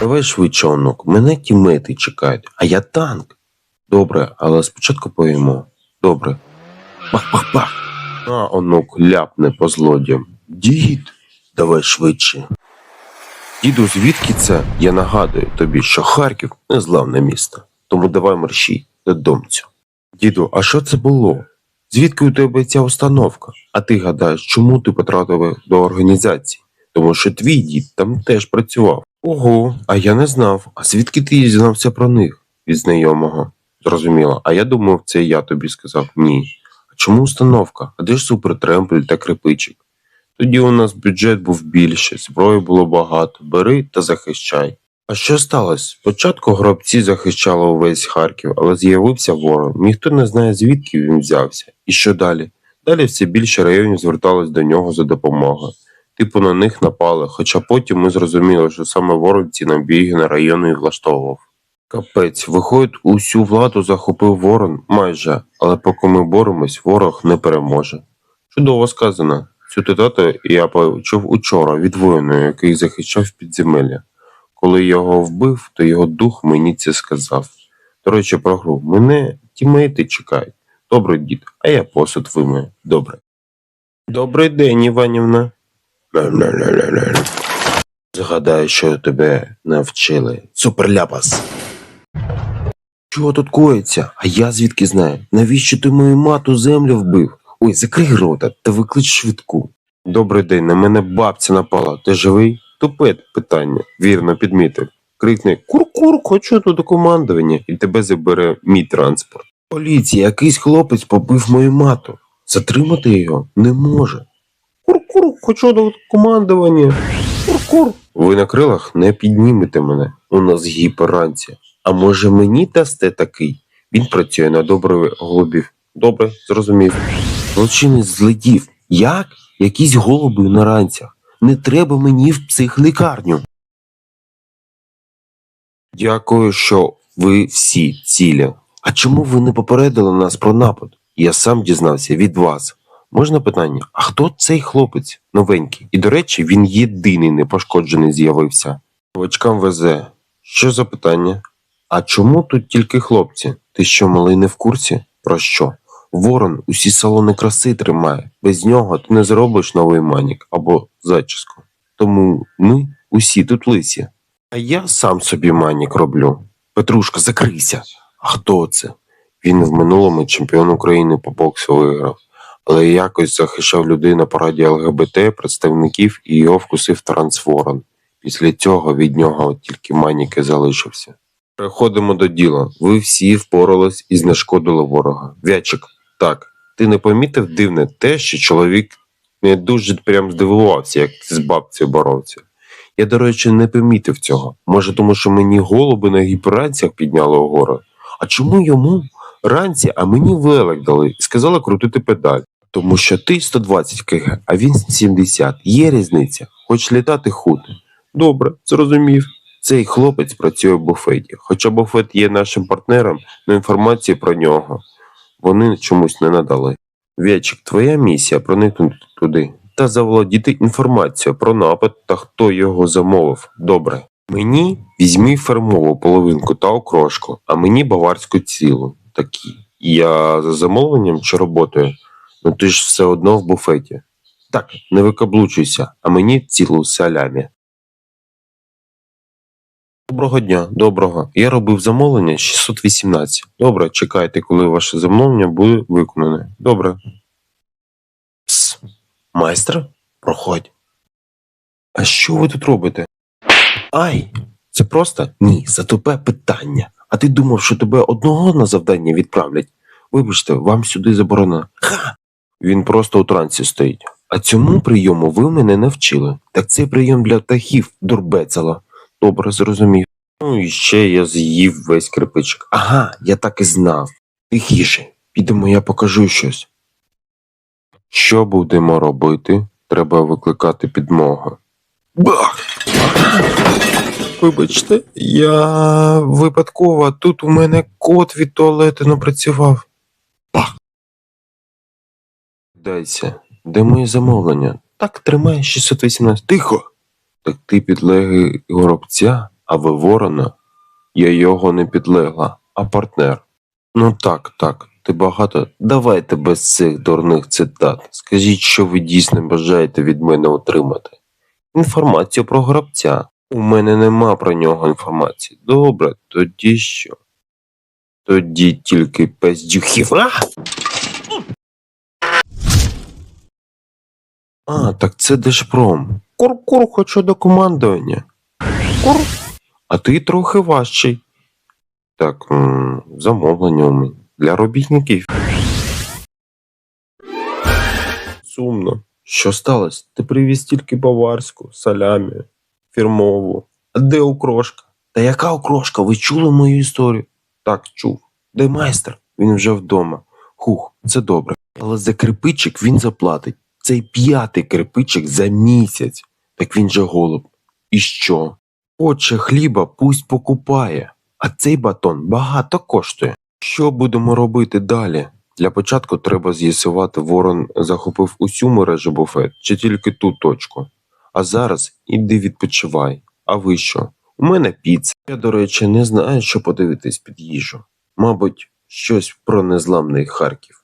Давай швидше, онук, мене тімейти чекають, а я танк. Добре, але спочатку поїмо. Добре. Бах-бах-бах. А, онук, ляпне по злодіям. Дід, давай швидше. Діду, звідки це? Я нагадую тобі, що Харків незламне місто. Тому давай мерщій додомцю. Діду, а що це було? Звідки у тебе ця установка? А ти гадаєш, чому ти потрапив до організації? Тому що твій дід там теж працював. Ого, а я не знав. А звідки ти дізнався про них? Від знайомого. Зрозуміло. А я думав, це я тобі сказав. Ні. А чому установка? А де ж супертремпель та крипичик? Тоді у нас бюджет був більше, зброї було багато. Бери та захищай. А що сталося? Спочатку гробці захищали увесь Харків, але з'явився ворог. Ніхто не знає, звідки він взявся. І що далі? Далі все більше районів зверталось до нього за допомогою. Типу на них напали, хоча потім ми зрозуміли, що саме ворог ці набіги на райони і влаштовував. Капець, виходить, усю владу захопив ворон майже, але поки ми боремось, ворог не переможе. Чудово сказано. Цю цитату я почув учора від воїна, який захищав підземелля. Коли його вбив, то його дух мені це сказав. До речі, про гру. Мене тімейти чекають. Добре, дід, а я посуд вимию. Добре. Добрий день, Іванівна. Згадай, що тебе навчили. Суперляпас. Чого тут коїться? А я звідки знаю? Навіщо ти мою мату землю вбив? Ой, закрий рота та виклич швидку. Добрий день, на мене бабця напала. Ти живий? Тупе питання. Вірно підмітив. Крикне Кур-кур, хочу до командування, і тебе забере мій транспорт. Поліція, якийсь хлопець побив мою мату. Затримати його не може. Кур-кур, хочу до командування. Кур-кур. Ви на крилах не піднімете мене. У нас гіперанція. А може мені дасте такий? Він працює на добрих голубів. Добре, зрозумів. Злочинець злетів. Як? Якісь голуби на ранцях. Не треба мені в психлікарню. Дякую, що ви всі цілі. А чому ви не попередили нас про напад? Я сам дізнався від вас. Можна питання? А хто цей хлопець новенький? І, до речі, він єдиний непошкоджений з'явився. Очкам везе. Що за питання? А чому тут тільки хлопці? Ти що, малий не в курсі? Про що? Ворон усі салони краси тримає. Без нього ти не зробиш новий манік або зачіску. Тому ми усі тут лисі. А я сам собі манік роблю. Петрушка, закрийся. А хто це? Він в минулому чемпіон України по боксу виграв, але якось захищав людей на параді ЛГБТ, представників і його вкусив трансворон. Після цього від нього тільки манік і залишився. Переходимо до діла. Ви всі впорались і знешкодили ворога. Вячик, так, ти не помітив дивне те, що чоловік не дуже прям здивувався, як з бабцею боровся. Я, до речі, не помітив цього. Може, тому що мені голуби на гіперанціях підняли вгору. А чому йому ранці, а мені велик дали і сказали крутити педаль? Тому що ти 120 кг, а він 70. Є різниця. Хоч літати худ. Добре, зрозумів. Цей хлопець працює в буфеті. Хоча буфет є нашим партнером, але інформації про нього вони чомусь не надали. Вячик, твоя місія проникнути туди та заволодіти інформацією про напад та хто його замовив. Добре. Мені візьми фермову половинку та окрошку, а мені баварську цілу. Такі. Я за замовленням чи роботою? Ну ти ж все одно в буфеті. Так, не викаблучуйся, а мені цілу салямі. Доброго дня, доброго. Я робив замовлення 618. Добре, чекайте, коли ваше замовлення буде виконане. Добре. Пс, майстер, проходь. А що ви тут робите? Ай! Це просто ні, це тупе питання. А ти думав, що тебе одного на завдання відправлять? Вибачте, вам сюди заборонено. Ха! Він просто у трансі стоїть. А цьому прийому ви мене не вчили. Так це прийом для птахів, дурбецела. Добре, зрозумів. Ну і ще я з'їв весь кирпичик. Ага, я так і знав. Тихіше, підемо, я покажу щось. Що будемо робити? Треба викликати підмогу. Бах! Вибачте, я випадково тут у мене кот від туалету напрацював. Бах! Дайся, де моє замовлення? Так, тримай 618. Тихо! Так ти підлеглий горобця, А ви ворона? Я його не підлегла, а партнер. Ну так, так, ти багато. Давайте без цих дурних цитат. Скажіть, що ви дійсно бажаєте від мене отримати. Інформацію про гравця. У мене нема про нього інформації. Добре, тоді що? Тоді тільки пездюхів. А! А, так це Держпром. Кур-кур, хочу до командування. Кур. А ти трохи важчий. Так, замовлення у мене для робітників. Сумно. Що сталося? Ти привіз тільки баварську, салямі, фірмову. А де окрошка? Та яка окрошка? Ви чули мою історію? Так, чув. Де майстер? Він вже вдома. Хух, це добре. Але за кирпичик він заплатить. Цей п'ятий кирпичик за місяць. Так він же голуб. І що? Хоче хліба, пусть покупає. А цей батон багато коштує. Що будемо робити далі? Для початку треба з'ясувати, ворон захопив усю мережу буфет чи тільки ту точку. А зараз іди відпочивай. А ви що? У мене піца. Я, до речі, не знаю, що подивитись під їжу. Мабуть, щось про незламний Харків.